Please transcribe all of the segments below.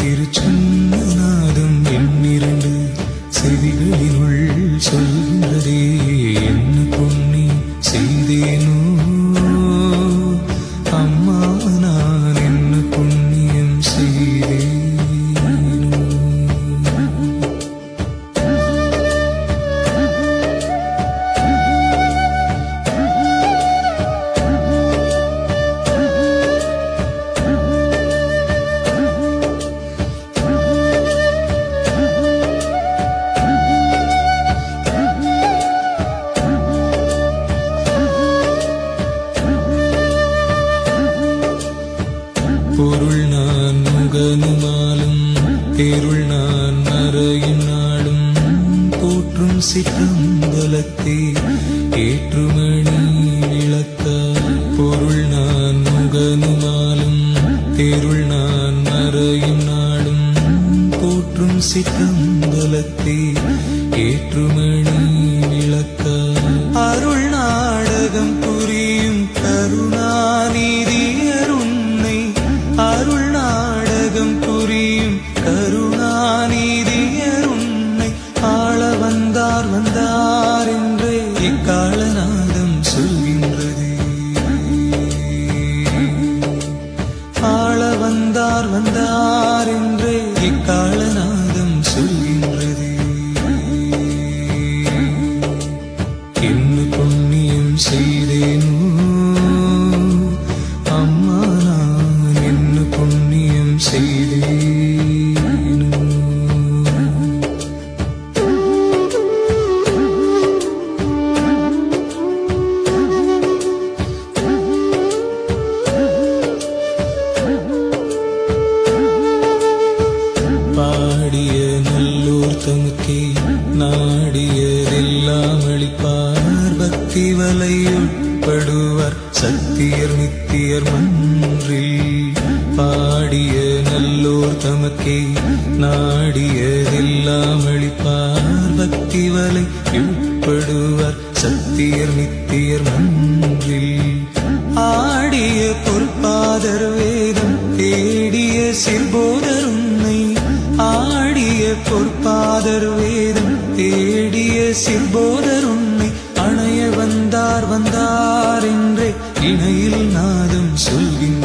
என்று நாளும் தேருள் நான் மறையும் நாளும் போற்றும் சிற்றம்பலத்தே ஏற்றுமணி விளக்க பொருள் நான் முகனுமாலும் தேருள் நான் மறையும் நாளும் போற்றும் சிற்றம்பலத்தே ஏற்றுமணி விளக்க அருள் நாடகம் புரியும் கருணா காலநாதம் சொல்கின்றது. ஆள வந்தார் வந்தார் என்று பராமளிப்பார் பக்தி வலையுட்படுவார் சக்தியர் நித்தியர் மன்றில் பாடிய நல்லோர் தமக்கே நாடியதெல்லாமளிப்பார் பக்தி வலை உட்படுவார் சத்தியர் நித்தியர் மன்றில் ஆடிய பொற்பாதர் வேதம் தேடிய சிற்போதர் பொற்பாதர் வேதம் தேடிய சிற்போதர் உண்மை அணைய வந்தார் வந்தார் என்றே இணையில் நாதம் சொல்கின்ற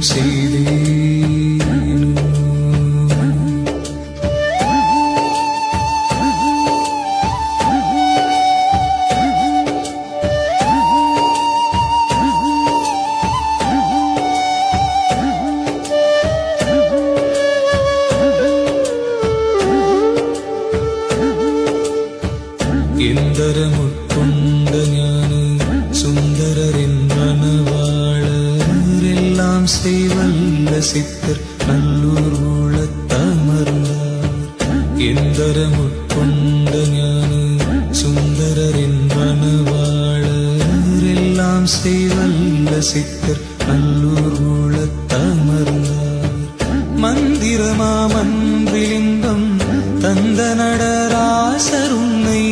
புண்ணியம் செய்தேனோ எந்தரமுட்கொண்ட ஞான சுந்தரரின் மனவாளரெல்லாம் சித்தர் நல்லூர் ஊழத்தமர்ந்தார். எந்தரமுட்கொண்ட ஞான சுந்தரரின் மனவாளரெல்லாம் செய்வல்ல சித்தர் நல்லூர் ஊழத்தமர்ந்தார். மந்திரமா மன்றிலிங்கம் தந்த நடராசர் உன்னை